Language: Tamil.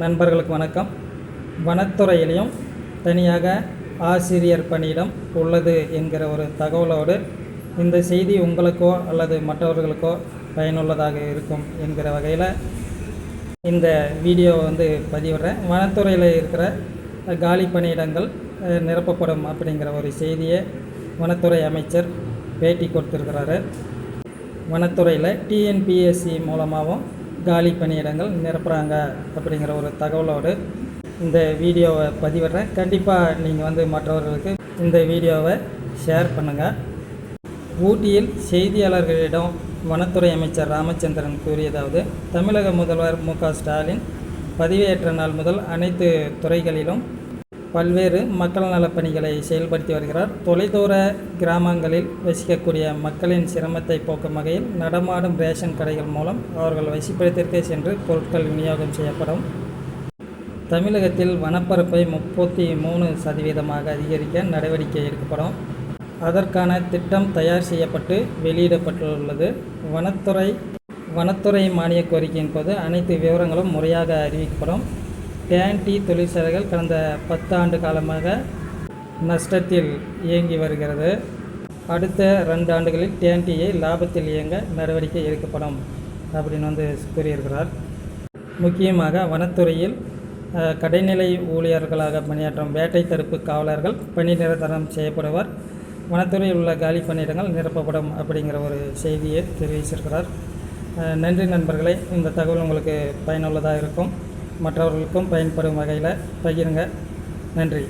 நண்பர்களுக்கு வணக்கம். வனத்துறையிலையும் தனியாக ஆசிரியர் பணியிடம் உள்ளது என்கிற ஒரு தகவலோடு இந்த செய்தி உங்களுக்கோ அல்லது மற்றவர்களுக்கோ பயனுள்ளதாக இருக்கும் என்கிற வகையில் இந்த வீடியோ வந்து பதிவிடுறேன். வனத்துறையில் இருக்கிற காலி பணியிடங்கள் நிரப்பப்படும் அப்படிங்கிற ஒரு செய்தியை வனத்துறை அமைச்சர் பேட்டி கொடுத்துருக்கிறாரு. வனத்துறையில் டிஎன்பிஎஸ்சி மூலமாகவும் காலி பணியிடங்கள் நிரப்புகிறாங்க அப்படிங்கிற ஒரு தகவலோடு இந்த வீடியோவை பதிவிடுறேன். கண்டிப்பாக நீங்கள் வந்து மற்றவர்களுக்கு இந்த வீடியோவை ஷேர் பண்ணுங்கள் ஊட்டியில் செய்தியாளர்களிடம் வனத்துறை அமைச்சர் ராமச்சந்திரன் கூறியதாவது தமிழக முதல்வர் மு க ஸ்டாலின் பதவியேற்ற நாள் முதல் அனைத்து துறைகளிலும் பல்வேறு மக்கள் நலப்பணிகளை செயல்படுத்தி வருகிறார். தொலைதூர கிராமங்களில் வசிக்கக்கூடிய மக்களின் சிரமத்தை போக்கும் வகையில் நடமாடும் ரேஷன் கடைகள் மூலம் அவர்கள் வசிப்பிடத்திற்கே சென்று பொருட்கள் விநியோகம் செய்யப்படும். தமிழகத்தில் வனப்பரப்பை முப்பத்தி மூணு சதவீதமாக அதிகரிக்க நடவடிக்கை எடுக்கப்படும். அதற்கான திட்டம் தயார் செய்யப்பட்டு வெளியிடப்பட்டுள்ளது. வனத்துறை வனத்துறை மானிய கோரிக்கையின் போது அனைத்து விவரங்களும் முறையாக அறிவிக்கப்படும். டேன் டீ தொழிற்சாலைகள் கடந்த பத்து ஆண்டு காலமாக நஷ்டத்தில் இயங்கி வருகிறது. அடுத்த ரெண்டு ஆண்டுகளில் டேன் டீயை லாபத்தில் இயங்க நடவடிக்கை எடுக்கப்படும் அப்படின்னு வந்து கூறியிருக்கிறார். முக்கியமாக வனத்துறையில் கடைநிலை ஊழியர்களாக பணியாற்றும் வேட்டை தடுப்பு காவலர்கள் பணி நிரந்தரம் செய்யப்படுவர். வனத்துறையில் உள்ள காலி பணியிடங்கள் நிரப்பப்படும் அப்படிங்கிற ஒரு செய்தியை தெரிவிச்சிருக்கிறார். நன்றி நண்பர்களே இந்த தகவல் உங்களுக்கு பயனுள்ளதாக இருக்கும். மற்றவர்களுக்கும் பயன்படும் வகையில் பகிருங்க. நன்றி.